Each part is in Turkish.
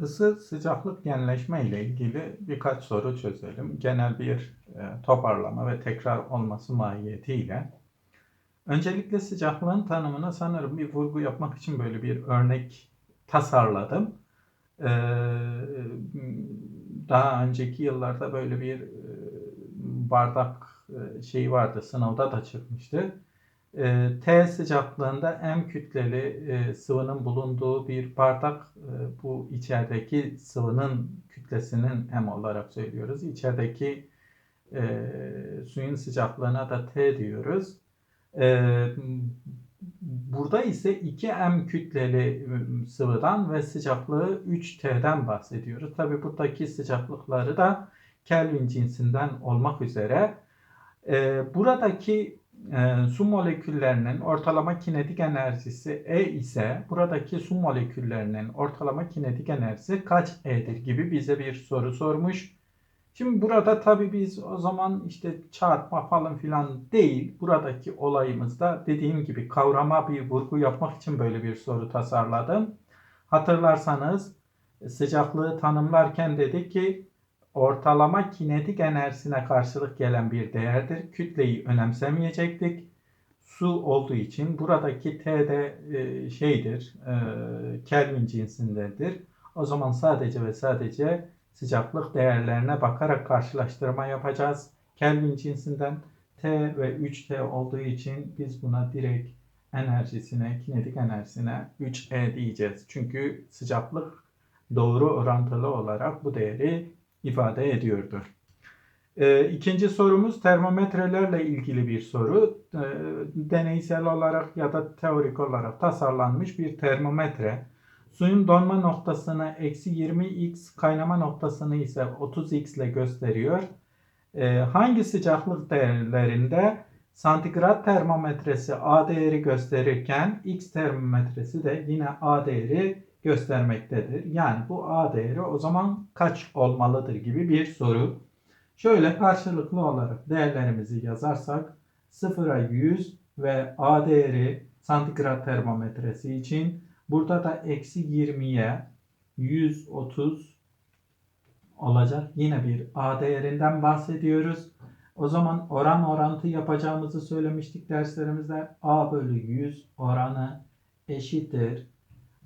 Isı sıcaklık genleşme ile ilgili birkaç soru çözelim. Genel bir e, toparlama ve tekrar olması mahiyetiyle. Öncelikle sıcaklığın tanımına sanırım bir vurgu yapmak için böyle bir örnek tasarladım. Ee, daha önceki yıllarda böyle bir e, bardak e, şeyi vardı, sınavda da çıkmıştı. E, T sıcaklığında M kütleli e, sıvının bulunduğu bir bardak e, bu içerideki sıvının kütlesinin M olarak söylüyoruz. İçerideki e, suyun sıcaklığına da T diyoruz. E, burada ise 2M kütleli e, sıvıdan ve sıcaklığı 3T'den bahsediyoruz. Tabi buradaki sıcaklıkları da Kelvin cinsinden olmak üzere. E, buradaki e, su moleküllerinin ortalama kinetik enerjisi E ise buradaki su moleküllerinin ortalama kinetik enerjisi kaç E'dir gibi bize bir soru sormuş. Şimdi burada tabii biz o zaman işte çarpma falan filan değil. Buradaki olayımızda dediğim gibi kavrama bir vurgu yapmak için böyle bir soru tasarladım. Hatırlarsanız sıcaklığı tanımlarken dedik ki ortalama kinetik enerjisine karşılık gelen bir değerdir. Kütleyi önemsemeyecektik. Su olduğu için buradaki T de e, şeydir, e, Kelvin cinsindedir. O zaman sadece ve sadece sıcaklık değerlerine bakarak karşılaştırma yapacağız. Kelvin cinsinden T ve 3T olduğu için biz buna direkt enerjisine, kinetik enerjisine 3E diyeceğiz. Çünkü sıcaklık doğru orantılı olarak bu değeri ifade ediyordu. E, ikinci sorumuz termometrelerle ilgili bir soru. E, deneysel olarak ya da teorik olarak tasarlanmış bir termometre. Suyun donma noktasını eksi 20x, kaynama noktasını ise 30x ile gösteriyor. E, hangi sıcaklık değerlerinde santigrat termometresi A değeri gösterirken X termometresi de yine A değeri göstermektedir. Yani bu A değeri o zaman kaç olmalıdır gibi bir soru. Şöyle karşılıklı olarak değerlerimizi yazarsak 0'a 100 ve A değeri santigrat termometresi için burada da eksi 20'ye 130 olacak. Yine bir A değerinden bahsediyoruz. O zaman oran orantı yapacağımızı söylemiştik derslerimizde. A bölü 100 oranı eşittir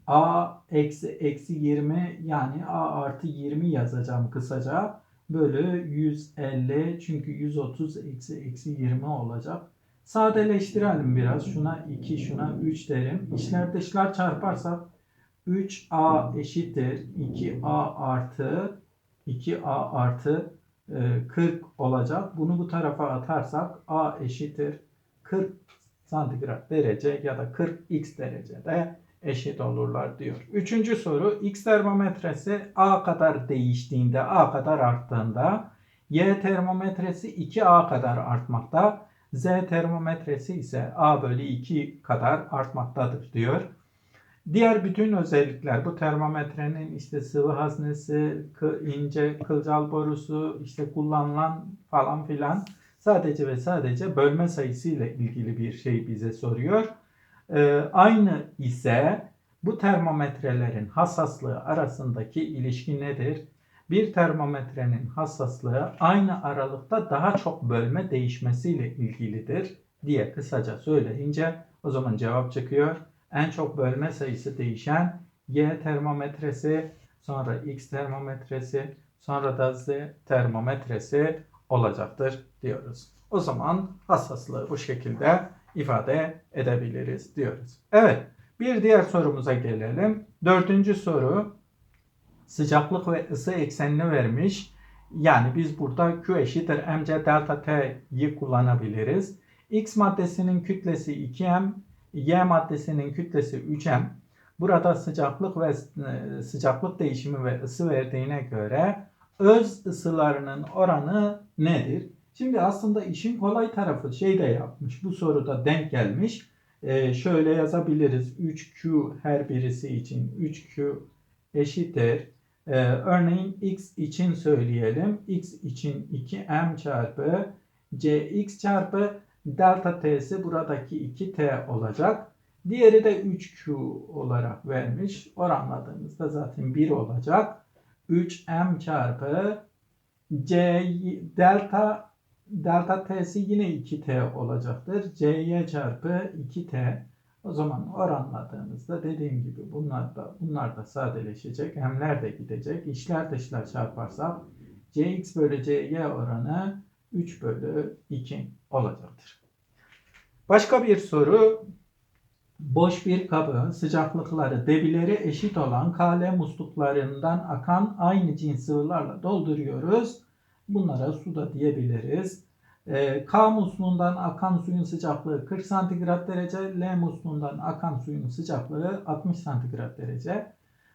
a eksi eksi 20 yani a artı 20 yazacağım kısaca. Bölü 150 çünkü 130 eksi eksi 20 olacak. Sadeleştirelim biraz. Şuna 2 şuna 3 derim. İçler dışlar çarparsak 3a eşittir 2a artı 2a artı 40 e, olacak. Bunu bu tarafa atarsak a eşittir 40 santigrat derece ya da 40 x derecede eşit olurlar diyor. Üçüncü soru X termometresi A kadar değiştiğinde A kadar arttığında Y termometresi 2A kadar artmakta. Z termometresi ise A bölü 2 kadar artmaktadır diyor. Diğer bütün özellikler bu termometrenin işte sıvı haznesi, ince kılcal borusu, işte kullanılan falan filan sadece ve sadece bölme sayısı ile ilgili bir şey bize soruyor aynı ise bu termometrelerin hassaslığı arasındaki ilişki nedir? Bir termometrenin hassaslığı aynı aralıkta daha çok bölme değişmesiyle ilgilidir diye kısaca söyleyince o zaman cevap çıkıyor. En çok bölme sayısı değişen Y termometresi, sonra X termometresi, sonra da Z termometresi olacaktır diyoruz. O zaman hassaslığı bu şekilde ifade edebiliriz diyoruz. Evet bir diğer sorumuza gelelim. Dördüncü soru sıcaklık ve ısı eksenini vermiş. Yani biz burada Q eşittir mc delta t'yi kullanabiliriz. X maddesinin kütlesi 2m, Y maddesinin kütlesi 3m. Burada sıcaklık ve e, sıcaklık değişimi ve ısı verdiğine göre öz ısılarının oranı nedir? Şimdi aslında işin kolay tarafı şey de yapmış. Bu soruda denk gelmiş. Ee, şöyle yazabiliriz. 3Q her birisi için 3Q eşittir. Ee, örneğin x için söyleyelim. x için 2m çarpı cx çarpı delta t'si buradaki 2t olacak. Diğeri de 3Q olarak vermiş. Oranladığımızda zaten 1 olacak. 3M çarpı C delta delta T'si yine 2T olacaktır. C'ye çarpı 2T. O zaman oranladığımızda dediğim gibi bunlar da bunlar da sadeleşecek. M'ler de gidecek. İşler dışlar çarparsak Cx bölü Cy oranı 3 bölü 2 olacaktır. Başka bir soru. Boş bir kabın sıcaklıkları debileri eşit olan kale musluklarından akan aynı cins sıvılarla dolduruyoruz. Bunlara su da diyebiliriz. Ee, K musluğundan akan suyun sıcaklığı 40 santigrat derece, L musluğundan akan suyun sıcaklığı 60 santigrat derece.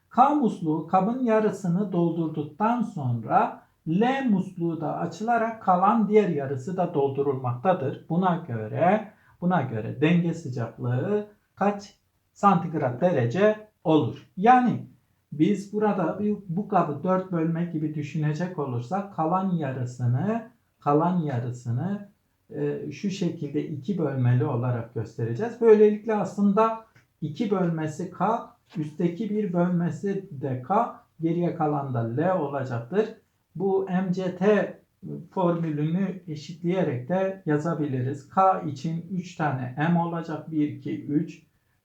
K musluğu kabın yarısını doldurduktan sonra L musluğu da açılarak kalan diğer yarısı da doldurulmaktadır. Buna göre buna göre denge sıcaklığı kaç santigrat derece olur? Yani biz burada bu kabı 4 bölmek gibi düşünecek olursak kalan yarısını kalan yarısını e, şu şekilde 2 bölmeli olarak göstereceğiz. Böylelikle aslında 2 bölmesi K, üstteki bir bölmesi de K, geriye kalan da L olacaktır. Bu MCT formülünü eşitleyerek de yazabiliriz. K için 3 tane M olacak. 1, 2, 3.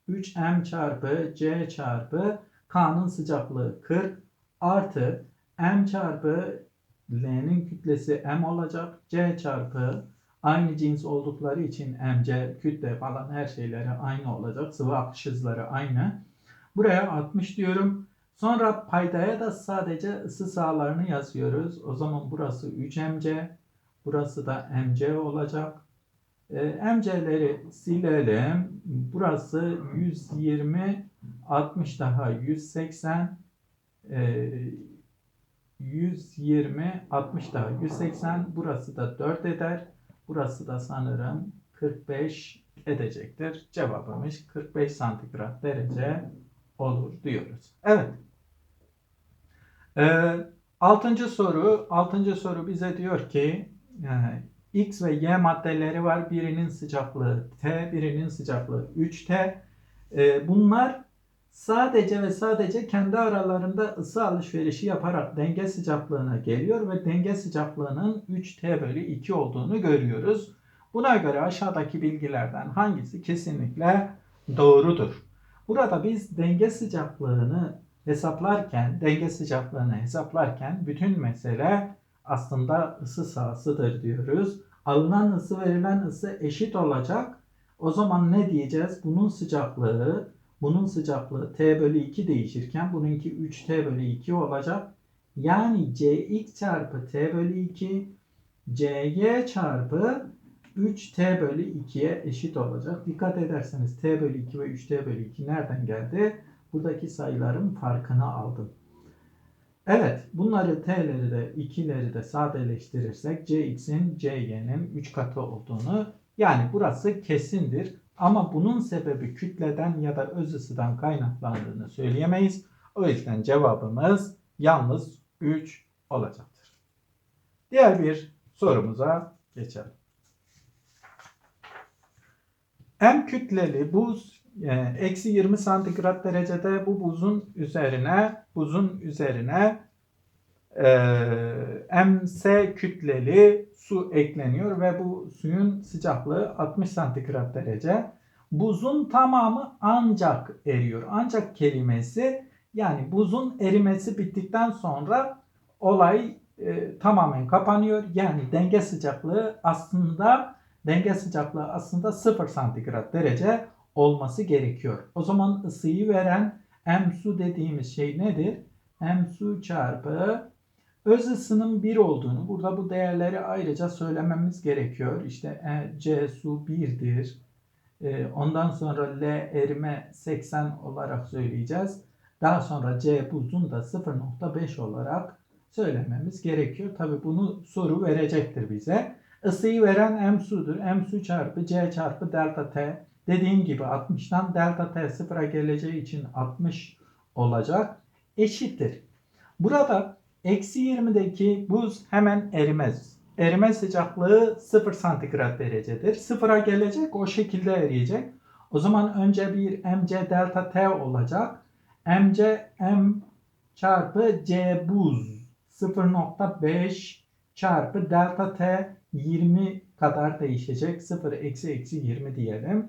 3M çarpı C çarpı K'nın sıcaklığı 40 artı M çarpı L'nin kütlesi M olacak. C çarpı aynı cins oldukları için MC kütle falan her şeyleri aynı olacak. Sıvı akış hızları aynı. Buraya 60 diyorum. Sonra paydaya da sadece ısı sahalarını yazıyoruz. O zaman burası 3mc, burası da mc olacak. E, mc'leri silelim. Burası 120, 60 daha 180, e, 120, 60 daha 180. Burası da 4 eder. Burası da sanırım 45 edecektir. Cevabımız 45 santigrat derece olur diyoruz. Evet. Ee, altıncı soru. Altıncı soru bize diyor ki e, X ve Y maddeleri var. Birinin sıcaklığı T, birinin sıcaklığı 3T. Ee, bunlar sadece ve sadece kendi aralarında ısı alışverişi yaparak denge sıcaklığına geliyor ve denge sıcaklığının 3T bölü 2 olduğunu görüyoruz. Buna göre aşağıdaki bilgilerden hangisi kesinlikle doğrudur? Burada biz denge sıcaklığını hesaplarken, denge sıcaklığını hesaplarken bütün mesele aslında ısı sahasıdır diyoruz. Alınan ısı verilen ısı eşit olacak. O zaman ne diyeceğiz? Bunun sıcaklığı, bunun sıcaklığı T bölü 2 değişirken bununki 3T bölü 2 olacak. Yani Cx çarpı T bölü 2 Cy çarpı 3t bölü 2'ye eşit olacak. Dikkat ederseniz t bölü 2 ve 3t bölü 2 nereden geldi? Buradaki sayıların farkını aldım. Evet bunları t'leri de 2'leri de sadeleştirirsek cx'in cy'nin 3 katı olduğunu yani burası kesindir. Ama bunun sebebi kütleden ya da öz ısıdan kaynaklandığını söyleyemeyiz. O yüzden cevabımız yalnız 3 olacaktır. Diğer bir sorumuza geçelim. M kütleli buz e, eksi 20 santigrat derecede bu buzun üzerine buzun üzerine e, MS kütleli su ekleniyor ve bu suyun sıcaklığı 60 santigrat derece. Buzun tamamı ancak eriyor. Ancak kelimesi yani buzun erimesi bittikten sonra olay e, tamamen kapanıyor. Yani denge sıcaklığı aslında denge sıcaklığı aslında 0 santigrat derece olması gerekiyor. O zaman ısıyı veren M su dediğimiz şey nedir? M su çarpı öz ısının 1 olduğunu burada bu değerleri ayrıca söylememiz gerekiyor. İşte e, C su 1'dir. E, ondan sonra L erime 80 olarak söyleyeceğiz. Daha sonra C buzun da 0.5 olarak söylememiz gerekiyor. Tabi bunu soru verecektir bize. Isıyı veren M sudur. M su çarpı C çarpı delta T. Dediğim gibi 60'tan delta T sıfıra geleceği için 60 olacak. Eşittir. Burada eksi 20'deki buz hemen erimez. Erime sıcaklığı 0 santigrat derecedir. Sıfıra gelecek o şekilde eriyecek. O zaman önce bir mc delta t olacak. mc m çarpı c buz 0.5 çarpı delta t 20 kadar değişecek. 0 eksi eksi 20 diyelim.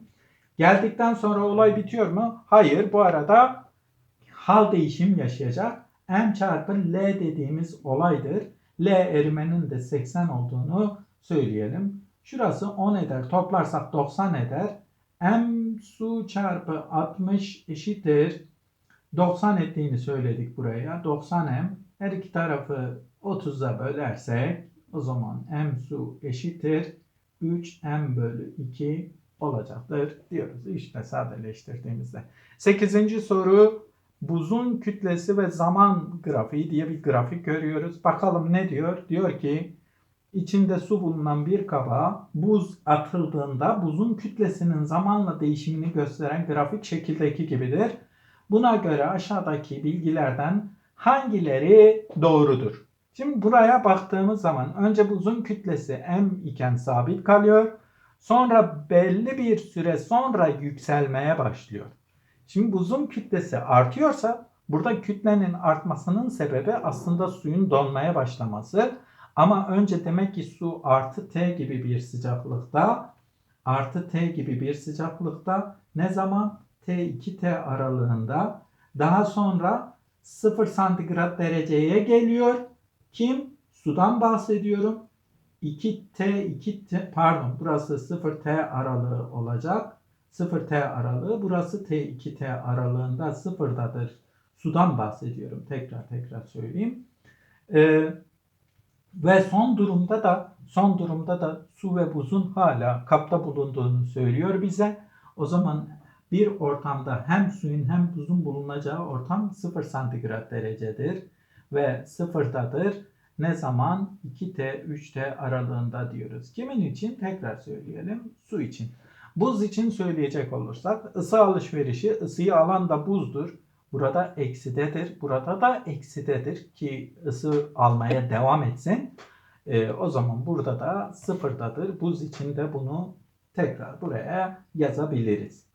Geldikten sonra olay bitiyor mu? Hayır. Bu arada hal değişim yaşayacak. M çarpı L dediğimiz olaydır. L erimenin de 80 olduğunu söyleyelim. Şurası 10 eder. Toplarsak 90 eder. M su çarpı 60 eşittir. 90 ettiğini söyledik buraya. 90M. Her iki tarafı 30'a bölersek o zaman M su eşittir. 3M bölü 2 olacaktır diyoruz. İşte sadeleştirdiğimizde. 8. soru buzun kütlesi ve zaman grafiği diye bir grafik görüyoruz. Bakalım ne diyor? Diyor ki içinde su bulunan bir kaba buz atıldığında buzun kütlesinin zamanla değişimini gösteren grafik şekildeki gibidir. Buna göre aşağıdaki bilgilerden hangileri doğrudur? Şimdi buraya baktığımız zaman önce buzun kütlesi m iken sabit kalıyor. Sonra belli bir süre sonra yükselmeye başlıyor. Şimdi buzun kütlesi artıyorsa burada kütlenin artmasının sebebi aslında suyun donmaya başlaması. Ama önce demek ki su artı T gibi bir sıcaklıkta artı T gibi bir sıcaklıkta ne zaman T2T aralığında daha sonra 0 santigrat dereceye geliyor. Kim? Sudan bahsediyorum. 2T 2T pardon burası 0T aralığı olacak. 0T aralığı burası T2T aralığında sıfırdadır. Sudan bahsediyorum. Tekrar tekrar söyleyeyim. Ee, ve son durumda da son durumda da su ve buzun hala kapta bulunduğunu söylüyor bize. O zaman bir ortamda hem suyun hem buzun bulunacağı ortam 0 santigrat derecedir ve sıfırdadır. Ne zaman 2T 3T aralığında diyoruz. Kimin için? Tekrar söyleyelim. Su için. Buz için söyleyecek olursak ısı alışverişi ısıyı alan da buzdur. Burada eksidedir. Burada da eksidedir ki ısı almaya devam etsin. E, o zaman burada da sıfırdadır. Buz için de bunu tekrar buraya yazabiliriz.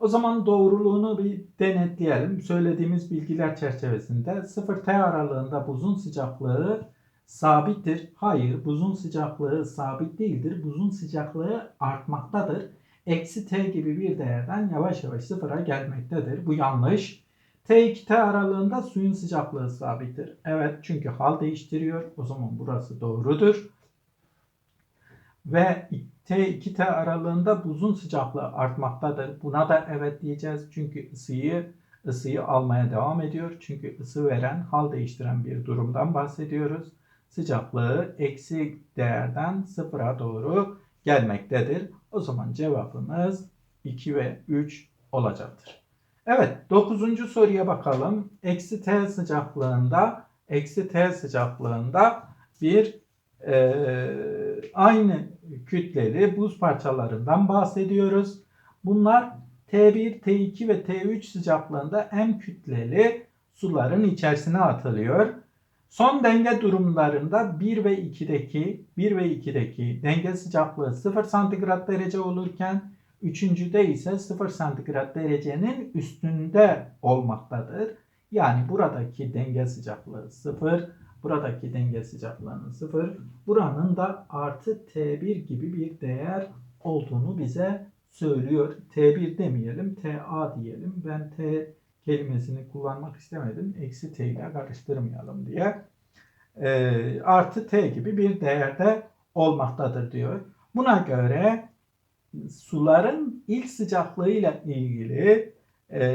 O zaman doğruluğunu bir denetleyelim. Söylediğimiz bilgiler çerçevesinde 0T aralığında buzun sıcaklığı sabittir. Hayır, buzun sıcaklığı sabit değildir. Buzun sıcaklığı artmaktadır. Eksi T gibi bir değerden yavaş yavaş sıfıra gelmektedir. Bu yanlış. T2T aralığında suyun sıcaklığı sabittir. Evet çünkü hal değiştiriyor. O zaman burası doğrudur. Ve T2T aralığında buzun sıcaklığı artmaktadır. Buna da evet diyeceğiz. Çünkü ısıyı ısıyı almaya devam ediyor. Çünkü ısı veren, hal değiştiren bir durumdan bahsediyoruz. Sıcaklığı eksi değerden sıfıra doğru gelmektedir. O zaman cevabımız 2 ve 3 olacaktır. Evet 9. soruya bakalım. Eksi T sıcaklığında eksi T sıcaklığında bir e, aynı kütleli buz parçalarından bahsediyoruz. Bunlar T1, T2 ve T3 sıcaklığında M kütleli suların içerisine atılıyor. Son denge durumlarında 1 ve 2'deki 1 ve 2'deki denge sıcaklığı 0 santigrat derece olurken üçüncüde ise 0 santigrat derecenin üstünde olmaktadır. Yani buradaki denge sıcaklığı 0, buradaki denge sıcaklığının 0, buranın da artı T1 gibi bir değer olduğunu bize söylüyor. T1 demeyelim, TA diyelim. Ben T kelimesini kullanmak istemedim. Eksi t ile karıştırmayalım diye. E, artı t gibi bir değerde olmaktadır diyor. Buna göre suların ilk sıcaklığıyla ilgili e,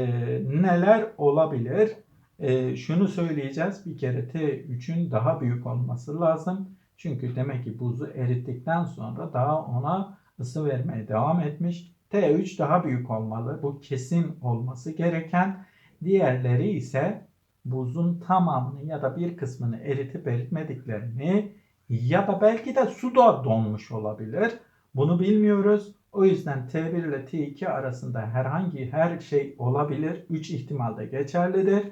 neler olabilir? E, şunu söyleyeceğiz. Bir kere T3'ün daha büyük olması lazım. Çünkü demek ki buzu erittikten sonra daha ona ısı vermeye devam etmiş. T3 daha büyük olmalı. Bu kesin olması gereken. Diğerleri ise buzun tamamını ya da bir kısmını eritip eritmediklerini ya da belki de suda donmuş olabilir. Bunu bilmiyoruz. O yüzden T1 ile T2 arasında herhangi her şey olabilir. 3 ihtimalde geçerlidir.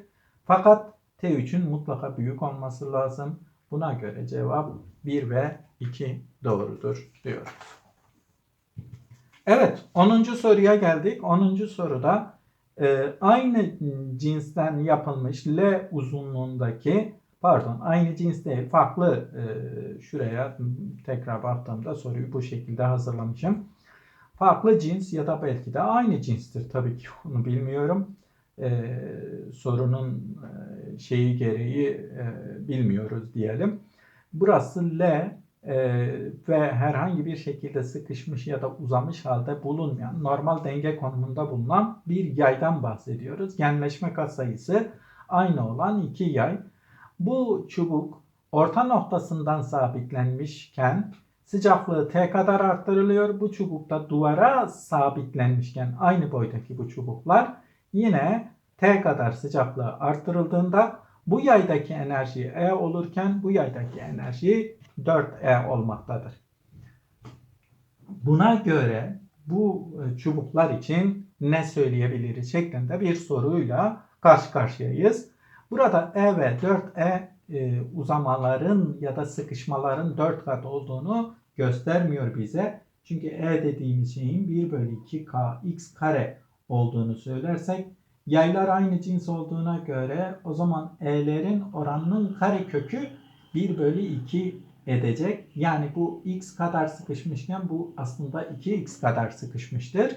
Fakat T3'ün mutlaka büyük olması lazım. Buna göre cevap 1 ve 2 doğrudur diyoruz. Evet 10. soruya geldik. 10. soruda e, aynı cinsten yapılmış L uzunluğundaki pardon aynı cins değil farklı e, şuraya tekrar baktığımda soruyu bu şekilde hazırlamışım. Farklı cins ya da belki de aynı cinstir tabii ki onu bilmiyorum. E, sorunun şeyi gereği e, bilmiyoruz diyelim. Burası L e, ve herhangi bir şekilde sıkışmış ya da uzamış halde bulunmayan normal denge konumunda bulunan bir yaydan bahsediyoruz. Genleşme katsayısı aynı olan iki yay. Bu çubuk orta noktasından sabitlenmişken sıcaklığı T kadar arttırılıyor. Bu çubukta duvara sabitlenmişken aynı boydaki bu çubuklar yine T kadar sıcaklığı arttırıldığında bu yaydaki enerji E olurken bu yaydaki enerji 4E olmaktadır. Buna göre bu e, çubuklar için ne söyleyebiliriz şeklinde bir soruyla karşı karşıyayız. Burada E ve 4E e, uzamaların ya da sıkışmaların 4 kat olduğunu göstermiyor bize. Çünkü E dediğimiz şeyin 1 bölü 2K x kare olduğunu söylersek yaylar aynı cins olduğuna göre o zaman E'lerin oranının kare kökü 1 bölü 2 edecek. Yani bu x kadar sıkışmışken bu aslında 2x kadar sıkışmıştır.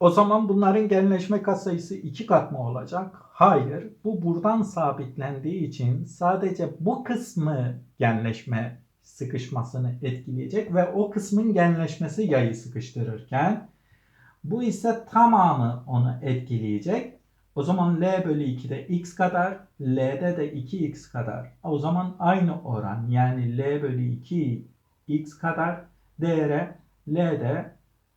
O zaman bunların genleşme katsayısı 2 kat mı olacak? Hayır. Bu buradan sabitlendiği için sadece bu kısmı genleşme sıkışmasını etkileyecek ve o kısmın genleşmesi yayı sıkıştırırken bu ise tamamı onu etkileyecek. O zaman L bölü 2'de x kadar, L'de de 2x kadar. O zaman aynı oran yani L bölü 2 x kadar değere L'de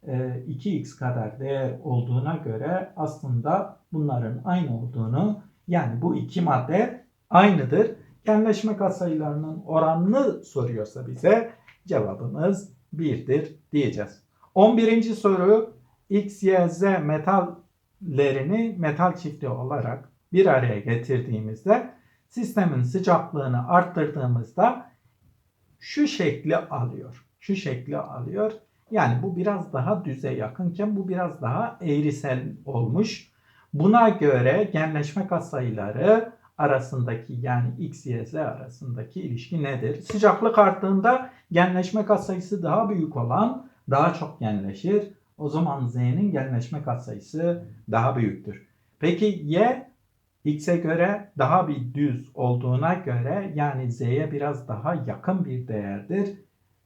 2x e, kadar değer olduğuna göre aslında bunların aynı olduğunu yani bu iki madde aynıdır. Genleşme katsayılarının oranını soruyorsa bize cevabımız 1'dir diyeceğiz. 11. soru X, Y, Z metallerini metal çifti olarak bir araya getirdiğimizde sistemin sıcaklığını arttırdığımızda şu şekli alıyor. Şu şekli alıyor. Yani bu biraz daha düze yakınken bu biraz daha eğrisel olmuş. Buna göre genleşme katsayıları arasındaki yani X, Y, Z arasındaki ilişki nedir? Sıcaklık arttığında genleşme katsayısı daha büyük olan daha çok genleşir. O zaman Z'nin genleşme katsayısı daha büyüktür. Peki Y X'e göre daha bir düz olduğuna göre yani Z'ye biraz daha yakın bir değerdir.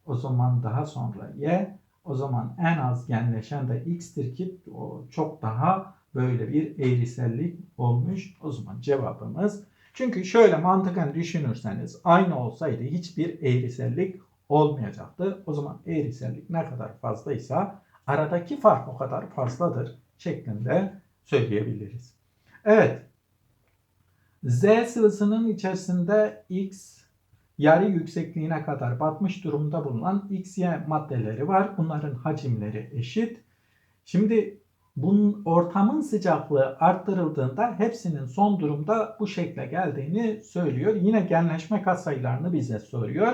O zaman daha sonra Y o zaman en az genleşen de x'tir ki o çok daha böyle bir eğrisellik olmuş. O zaman cevabımız çünkü şöyle mantıken düşünürseniz aynı olsaydı hiçbir eğrisellik olmayacaktı. O zaman eğrisellik ne kadar fazlaysa aradaki fark o kadar fazladır şeklinde söyleyebiliriz. Evet. Z sıvısının içerisinde X yarı yüksekliğine kadar batmış durumda bulunan XY maddeleri var. Bunların hacimleri eşit. Şimdi bunun ortamın sıcaklığı arttırıldığında hepsinin son durumda bu şekle geldiğini söylüyor. Yine genleşme katsayılarını bize soruyor.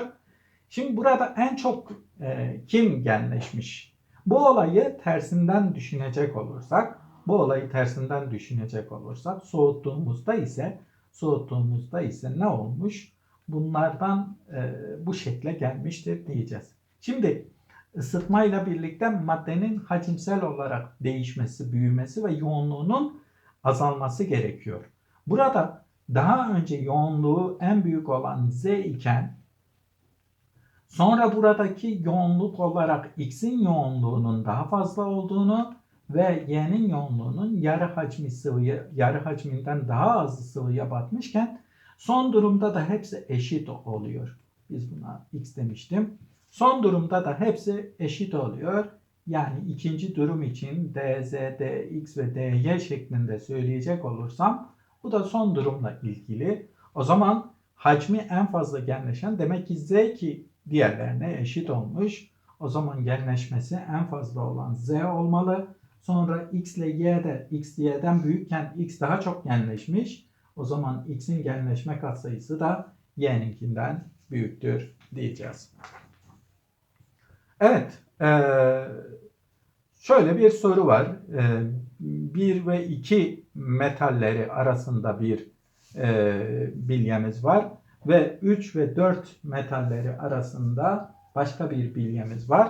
Şimdi burada en çok e, kim genleşmiş? Bu olayı tersinden düşünecek olursak, bu olayı tersinden düşünecek olursak soğuttuğumuzda ise soğuttuğumuzda ise ne olmuş? bunlardan e, bu şekle gelmiştir diyeceğiz. Şimdi ısıtmayla birlikte maddenin hacimsel olarak değişmesi, büyümesi ve yoğunluğunun azalması gerekiyor. Burada daha önce yoğunluğu en büyük olan Z iken sonra buradaki yoğunluk olarak X'in yoğunluğunun daha fazla olduğunu ve Y'nin yoğunluğunun yarı hacmi sıvıya, yarı hacminden daha az sıvıya batmışken Son durumda da hepsi eşit oluyor. Biz buna x demiştim. Son durumda da hepsi eşit oluyor. Yani ikinci durum için dz, dx ve dy şeklinde söyleyecek olursam bu da son durumla ilgili. O zaman hacmi en fazla genleşen demek ki z ki diğerlerine eşit olmuş. O zaman genleşmesi en fazla olan z olmalı. Sonra x ile y de x y'den büyükken x daha çok genleşmiş. O zaman x'in genleşme katsayısı da y'ninkinden büyüktür diyeceğiz. Evet, eee, şöyle bir soru var. Eee 1 ve 2 metalleri arasında bir eee, bilyemiz var ve 3 ve 4 metalleri arasında başka bir bilyemiz var.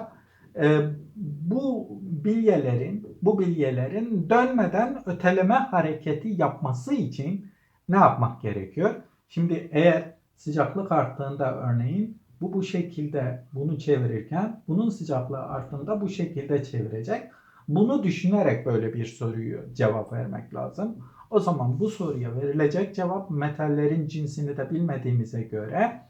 Eee, bu bilyelerin bu bilyelerin dönmeden öteleme hareketi yapması için ne yapmak gerekiyor? Şimdi eğer sıcaklık arttığında örneğin bu bu şekilde bunu çevirirken bunun sıcaklığı arttığında bu şekilde çevirecek. Bunu düşünerek böyle bir soruyu cevap vermek lazım. O zaman bu soruya verilecek cevap metallerin cinsini de bilmediğimize göre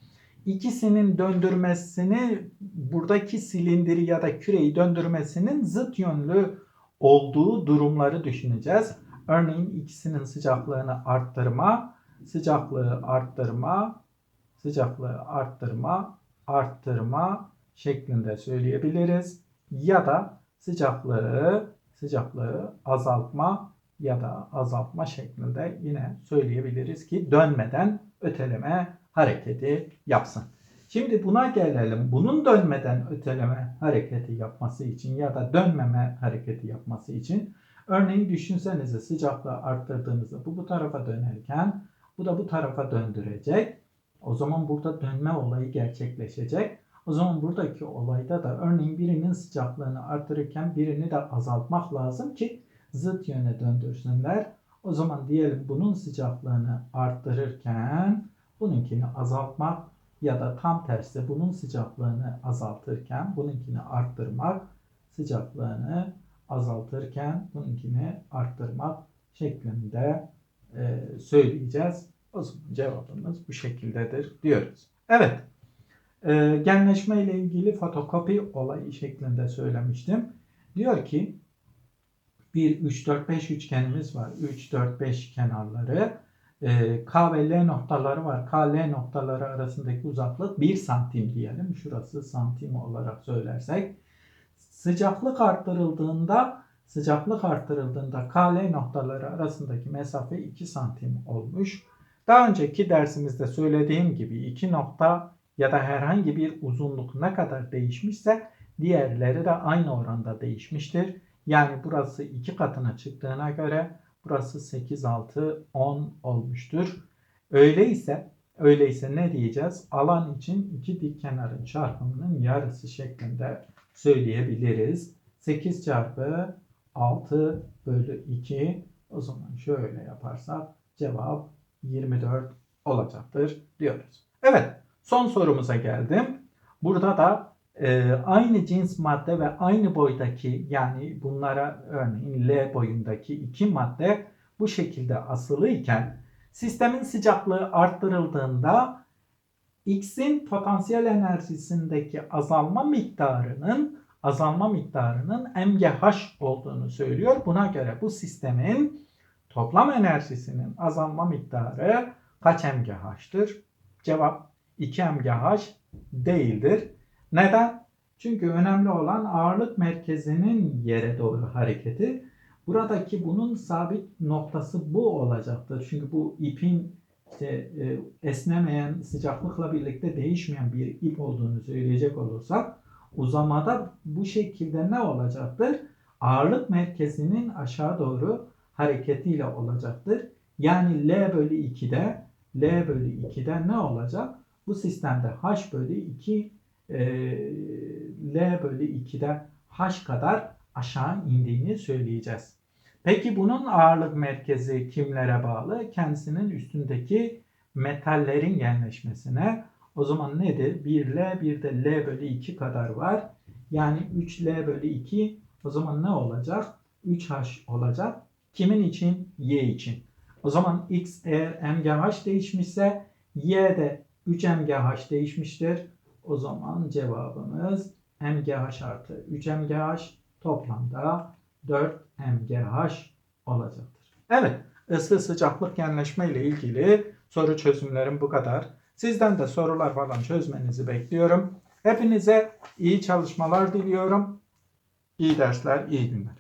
ikisinin döndürmesini buradaki silindiri ya da küreyi döndürmesinin zıt yönlü olduğu durumları düşüneceğiz. Örneğin ikisinin sıcaklığını arttırma, sıcaklığı arttırma, sıcaklığı arttırma, arttırma şeklinde söyleyebiliriz. Ya da sıcaklığı sıcaklığı azaltma ya da azaltma şeklinde yine söyleyebiliriz ki dönmeden öteleme hareketi yapsın. Şimdi buna gelelim. Bunun dönmeden öteleme hareketi yapması için ya da dönmeme hareketi yapması için örneğin düşünsenize sıcaklığı arttırdığınızda bu bu tarafa dönerken bu da bu tarafa döndürecek. O zaman burada dönme olayı gerçekleşecek. O zaman buradaki olayda da örneğin birinin sıcaklığını artırırken birini de azaltmak lazım ki zıt yöne döndürsünler. O zaman diyelim bunun sıcaklığını arttırırken bununkini azaltmak ya da tam tersi bunun sıcaklığını azaltırken bununkini arttırmak, sıcaklığını azaltırken bununkini arttırmak şeklinde e, söyleyeceğiz. O zaman cevabımız bu şekildedir diyoruz. Evet. E, genleşme ile ilgili fotokopi olayı şeklinde söylemiştim. Diyor ki bir 3 4 5 üçgenimiz var. 3 4 5 kenarları e, K ve L noktaları var. K L noktaları arasındaki uzaklık 1 santim diyelim. Şurası santim olarak söylersek. Sıcaklık arttırıldığında sıcaklık arttırıldığında K L noktaları arasındaki mesafe 2 santim olmuş. Daha önceki dersimizde söylediğim gibi iki nokta ya da herhangi bir uzunluk ne kadar değişmişse diğerleri de aynı oranda değişmiştir. Yani burası iki katına çıktığına göre burası 8, 6, 10 olmuştur. Öyleyse öyleyse ne diyeceğiz? Alan için iki dik kenarın çarpımının yarısı şeklinde söyleyebiliriz. 8 çarpı 6 bölü 2 o zaman şöyle yaparsak cevap 24 olacaktır diyoruz. Evet son sorumuza geldim. Burada da e, aynı cins madde ve aynı boydaki yani bunlara örneğin L boyundaki iki madde bu şekilde asılı iken sistemin sıcaklığı arttırıldığında X'in potansiyel enerjisindeki azalma miktarının azalma miktarının MGH olduğunu söylüyor. Buna göre bu sistemin toplam enerjisinin azalma miktarı kaç MGH'tır? Cevap 2 MGH değildir. Neden? Çünkü önemli olan ağırlık merkezinin yere doğru hareketi. Buradaki bunun sabit noktası bu olacaktır. Çünkü bu ipin işte, e, esnemeyen, sıcaklıkla birlikte değişmeyen bir ip olduğunu söyleyecek olursak uzamada bu şekilde ne olacaktır? Ağırlık merkezinin aşağı doğru hareketiyle olacaktır. Yani L bölü 2'de L bölü 2'de ne olacak? Bu sistemde H bölü 2 L bölü 2'de H kadar aşağı indiğini söyleyeceğiz. Peki bunun ağırlık merkezi kimlere bağlı? Kendisinin üstündeki metallerin genleşmesine. O zaman nedir? 1L bir de L bölü 2 kadar var. Yani 3L bölü 2 o zaman ne olacak? 3H olacak. Kimin için? Y için. O zaman X eğer MGH değişmişse Y de 3 MGH değişmiştir. O zaman cevabımız MGH artı 3 MGH toplamda 4 MGH olacaktır. Evet, ısı sıcaklık genleşme ile ilgili soru çözümlerim bu kadar. Sizden de sorular falan çözmenizi bekliyorum. Hepinize iyi çalışmalar diliyorum. İyi dersler, iyi günler.